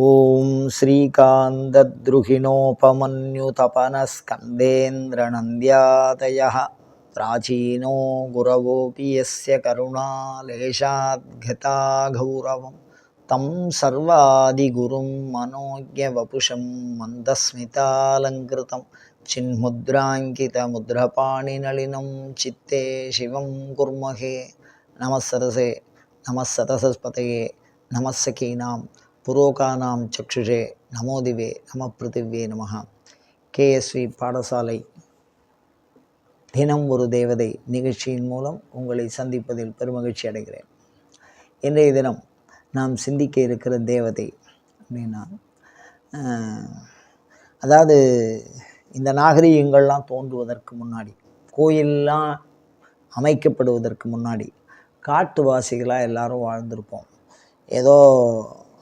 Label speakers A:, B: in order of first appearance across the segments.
A: ॐ श्रीकान्तद्रुहिणोपमन्युतपनस्कन्देन्द्रनन्द्यादयः प्राचीनो गुरवोऽपि यस्य करुणालेशाद्गता गौरवं तं सर्वादिगुरुं मनोज्ञवपुषं मन्दस्मितालङ्कृतं चिन्मुद्राङ्कितमुद्रपाणिनलिनं चित्ते शिवं कुर्महे नमः सरसे नमः सरसस्पतये नमः सखीनां புரோகானாம் சக்ஷுஷே நமோதிவே நம பிருத்திவே நமஹ. கேஎஸ்வி பாடசாலை தினம் ஒரு தேவதை நிகழ்ச்சியின் மூலம் உங்களை சந்திப்பதில் பெருமகிழ்ச்சி அடைகிறேன். இன்றைய தினம் நாம் சிந்திக்க இருக்கிற தேவதை அப்படின்னா அதாவது இந்த நாகரிகங்கள்லாம் தோன்றுவதற்கு முன்னாடி கோயிலெலாம் அமைக்கப்படுவதற்கு முன்னாடி காட்டுவாசிகளாக எல்லாரும் வாழ்ந்திருப்போம். ஏதோ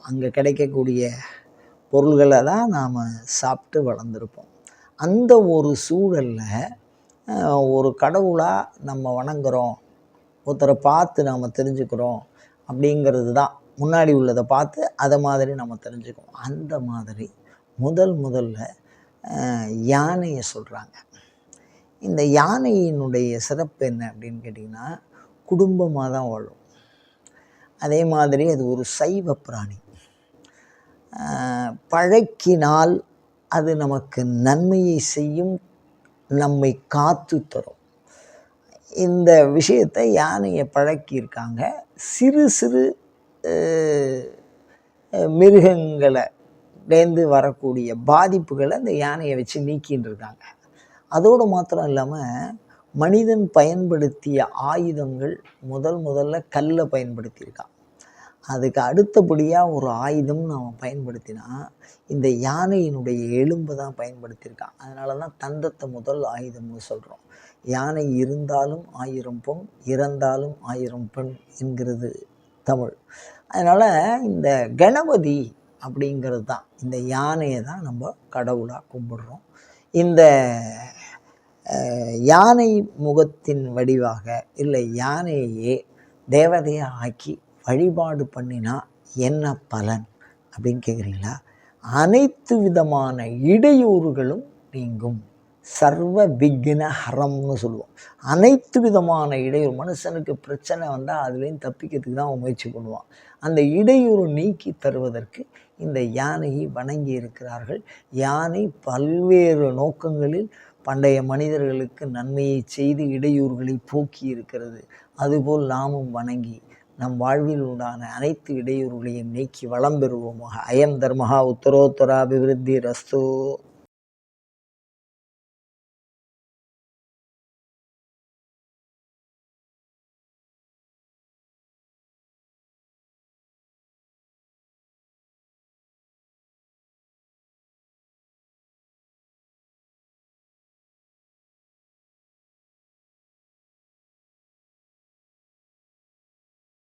A: அங்கே கிடைக்கக்கூடிய பொருள்களை தான் நாம் சாப்பிட்டு வளர்ந்துருப்போம். அந்த ஒரு சூழலில் ஒரு கடவுளாக நம்ம வணங்குகிறோம் ஒருத்தரை பார்த்து நாம் தெரிஞ்சுக்கிறோம் அப்படிங்கிறது தான். முன்னாடி உள்ளதை பார்த்து அதை மாதிரி நம்ம தெரிஞ்சுக்குவோம். அந்த மாதிரி முதல் முதல்ல யானையை சொல்கிறாங்க இந்த யானையினுடைய சிறப்பு என்ன அப்படின்னு கேட்டிங்கன்னா குடும்பமாக தான் வாழும். அதே மாதிரி அது ஒரு சைவ பிராணி. பழக்கினால் அது நமக்கு நன்மையை செய்யும் நம்மை காத்து தரும். இந்த விஷயத்தை யானையை பழக்கியிருக்காங்க. சிறு சிறு ஆஹ், மிருகங்களைலேருந்து வரக்கூடிய பாதிப்புகளை அந்த யானையை வச்சு நீக்கின்னு இருக்காங்க அதோடு மாத்திரம் இல்லாமல் மனிதன் பயன்படுத்திய ஆயுதங்கள் முதல் முதல்ல கல்லை பயன்படுத்தியிருக்கான். அதுக்கு அடுத்தபடியாக ஒரு ஆயுதம்னு அவன் பயன்படுத்தினா இந்த யானையினுடைய எலும்பை தான் பயன்படுத்தியிருக்கான். அதனால தான் தந்தத்தை முதல் ஆயுதம்னு சொல்கிறோம் யானை இருந்தாலும் ஆயிரம் பொன் இறந்தாலும் ஆயிரம் பெண் என்கிறது தமிழ். அதனால் இந்த கணபதி அப்படிங்கிறது தான் இந்த யானையை தான் நம்ம கடவுளாக கும்பிடுறோம். இந்த யானை முகத்தின் வடிவாக இல்லை யானையே தேவதையாக ஆக்கி வழிபாடு பண்ணினா என்ன பலன்? அப்படின்னு கேட்குறீங்களா அனைத்து விதமான இடையூறுகளும் நீங்கும். சர்வ விக்ன ஹரம்னு சொல்லுவோம். அனைத்து விதமான இடையூறு மனுஷனுக்கு பிரச்சனை வந்தால் அதுலேயும் தப்பிக்கிறதுக்கு தான் அவன் முயற்சி பண்ணுவான். அந்த இடையூறு நீக்கி தருவதற்கு இந்த யானையை வணங்கி இருக்கிறார்கள். யானை பல்வேறு நோக்கங்களில் பண்டைய மனிதர்களுக்கு நன்மையை செய்து இடையூறுகளை போக்கி இருக்கிறது. அதுபோல் நாமும் வணங்கி நம் வாழ்வில் உண்டான அனைத்து இடையூறுகளையும் நீக்கி வளம் பெறுவோமாக. அயம் தர்மஹா உத்தரோத்தராபிவிருத்தி ரஸ்தோ